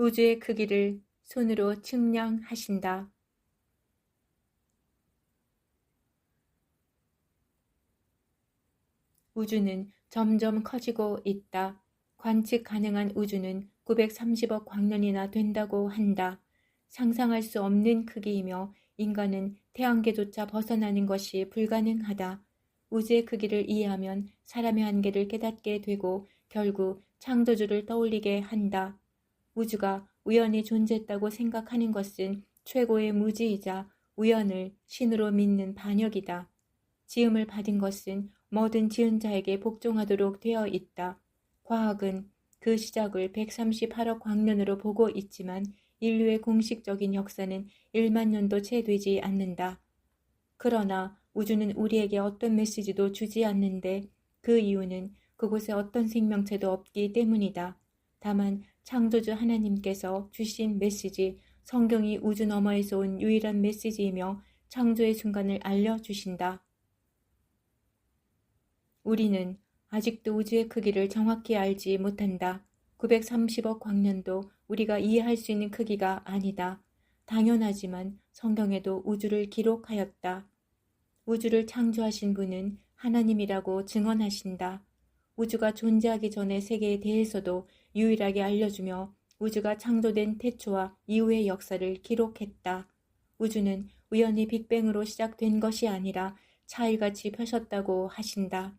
우주의 크기를 손으로 측량하신다. 우주는 점점 커지고 있다. 관측 가능한 우주는 930억 광년이나 된다고 한다. 상상할 수 없는 크기이며 인간은 태양계조차 벗어나는 것이 불가능하다. 우주의 크기를 이해하면 사람의 한계를 깨닫게 되고 결국 창조주를 떠올리게 한다. 우주가 우연히 존재했다고 생각하는 것은 최고의 무지이자 우연을 신으로 믿는 반역이다. 지음을 받은 것은 뭐든 지은 자에게 복종하도록 되어 있다. 과학은 그 시작을 138억 광년으로 보고 있지만 인류의 공식적인 역사는 1만 년도 채 되지 않는다. 그러나 우주는 우리에게 어떤 메시지도 주지 않는데 그 이유는 그곳에 어떤 생명체도 없기 때문이다. 다만 창조주 하나님께서 주신 메시지, 성경이 우주 너머에서 온 유일한 메시지이며 창조의 순간을 알려주신다. 우리는 아직도 우주의 크기를 정확히 알지 못한다. 930억 광년도 우리가 이해할 수 있는 크기가 아니다. 당연하지만 성경에도 우주를 기록하였다. 우주를 창조하신 분은 하나님이라고 증언하신다. 우주가 존재하기 전의 세계에 대해서도 유일하게 알려주며 우주가 창조된 태초와 이후의 역사를 기록했다. 우주는 우연히 빅뱅으로 시작된 것이 아니라 차일같이 펴셨다고 하신다.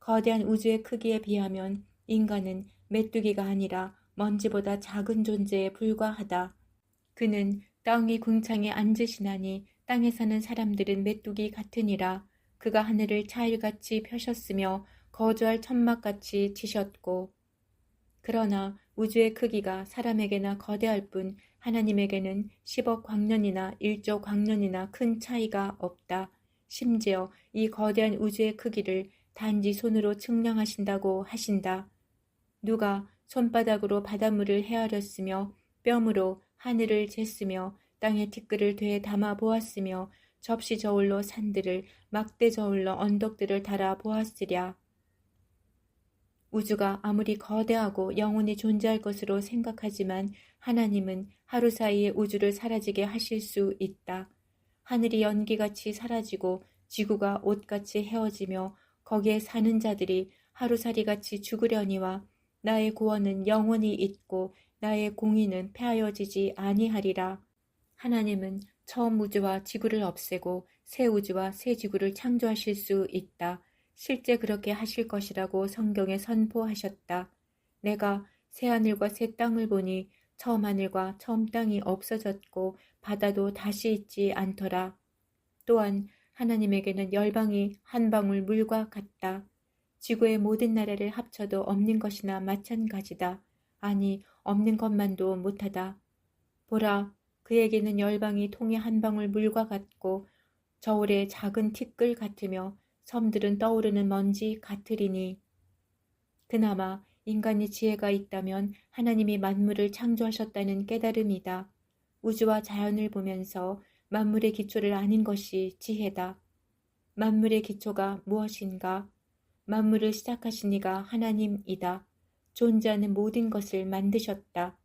거대한 우주의 크기에 비하면 인간은 메뚜기가 아니라 먼지보다 작은 존재에 불과하다. 그는 땅위 궁창에 앉으시나니 땅에 사는 사람들은 메뚜기 같으니라. 그가 하늘을 차일같이 펴셨으며 거주할 천막같이 치셨고 그러나 우주의 크기가 사람에게나 거대할 뿐 하나님에게는 10억 광년이나 1조 광년이나 큰 차이가 없다. 심지어 이 거대한 우주의 크기를 단지 손으로 측량하신다고 하신다. 누가 손바닥으로 바닷물을 헤아렸으며 뺨으로 하늘을 쟀으며 땅에 티끌을 되에 담아 보았으며 접시 저울로 산들을 막대 저울로 언덕들을 달아 보았으랴. 우주가 아무리 거대하고 영원히 존재할 것으로 생각하지만 하나님은 하루 사이에 우주를 사라지게 하실 수 있다. 하늘이 연기같이 사라지고 지구가 옷같이 헤어지며 거기에 사는 자들이 하루살이같이 죽으려니와 나의 구원은 영원히 있고 나의 공의는 폐하여지지 아니하리라. 하나님은 처음 우주와 지구를 없애고 새 우주와 새 지구를 창조하실 수 있다. 실제 그렇게 하실 것이라고 성경에 선포하셨다. 내가 새 하늘과 새 땅을 보니 처음 하늘과 처음 땅이 없어졌고 바다도 다시 있지 않더라. 또한 하나님에게는 열방이 한 방울 물과 같다. 지구의 모든 나라를 합쳐도 없는 것이나 마찬가지다. 아니, 없는 것만도 못하다. 보라, 그에게는 열방이 통의 한 방울 물과 같고 저울의 작은 티끌 같으며 섬들은 떠오르는 먼지 같으리니 그나마 인간이 지혜가 있다면 하나님이 만물을 창조하셨다는 깨달음이다. 우주와 자연을 보면서 만물의 기초를 아는 것이 지혜다. 만물의 기초가 무엇인가? 만물을 시작하신 이가 하나님이다. 존재하는 모든 것을 만드셨다.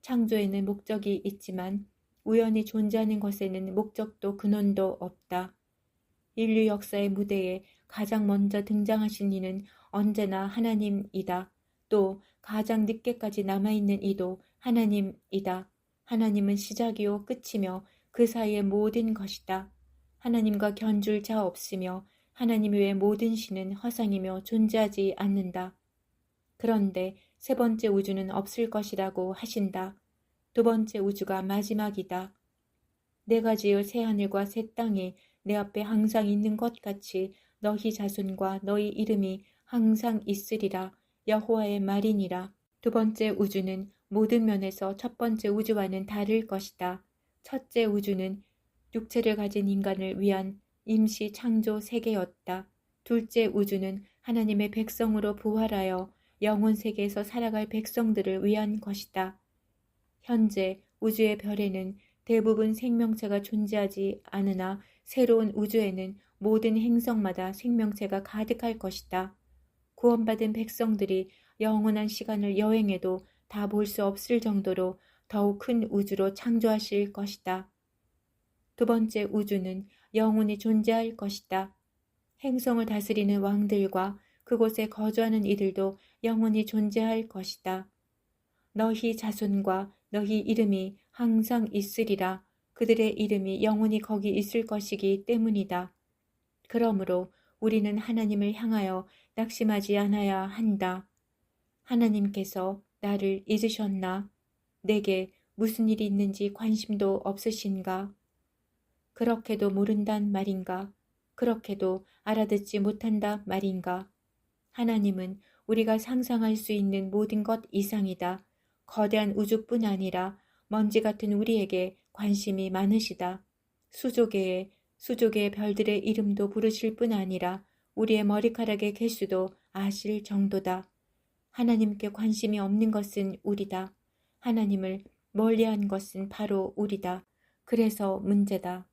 창조에는 목적이 있지만 우연히 존재하는 것에는 목적도 근원도 없다. 인류 역사의 무대에 가장 먼저 등장하신 이는 언제나 하나님이다. 또 가장 늦게까지 남아있는 이도 하나님이다. 하나님은 시작이요 끝이며 그 사이의 모든 것이다. 하나님과 견줄 자 없으며 하나님 외의 모든 신은 허상이며 존재하지 않는다. 그런데 세 번째 우주는 없을 것이라고 하신다. 두 번째 우주가 마지막이다. 내가 지을 새 하늘과 새 땅이 내 앞에 항상 있는 것 같이 너희 자손과 너희 이름이 항상 있으리라 여호와의 말이니라. 두 번째 우주는 모든 면에서 첫 번째 우주와는 다를 것이다. 첫째 우주는 육체를 가진 인간을 위한 임시 창조 세계였다. 둘째 우주는 하나님의 백성으로 부활하여 영혼 세계에서 살아갈 백성들을 위한 것이다. 현재 우주의 별에는 대부분 생명체가 존재하지 않으나 새로운 우주에는 모든 행성마다 생명체가 가득할 것이다. 구원받은 백성들이 영원한 시간을 여행해도 다 볼 수 없을 정도로 더욱 큰 우주로 창조하실 것이다. 두 번째 우주는 영원히 존재할 것이다. 행성을 다스리는 왕들과 그곳에 거주하는 이들도 영원히 존재할 것이다. 너희 자손과 너희 이름이 항상 있으리라. 그들의 이름이 영원히 거기 있을 것이기 때문이다. 그러므로 우리는 하나님을 향하여 낙심하지 않아야 한다. 하나님께서 나를 잊으셨나? 내게 무슨 일이 있는지 관심도 없으신가? 그렇게도 모른단 말인가? 그렇게도 알아듣지 못한다 말인가? 하나님은 우리가 상상할 수 있는 모든 것 이상이다. 거대한 우주뿐 아니라 먼지 같은 우리에게 관심이 많으시다. 수조계의 수조계의 별들의 이름도 부르실 뿐 아니라 우리의 머리카락의 개수도 아실 정도다. 하나님께 관심이 없는 것은 우리다. 하나님을 멀리한 것은 바로 우리다. 그래서 문제다.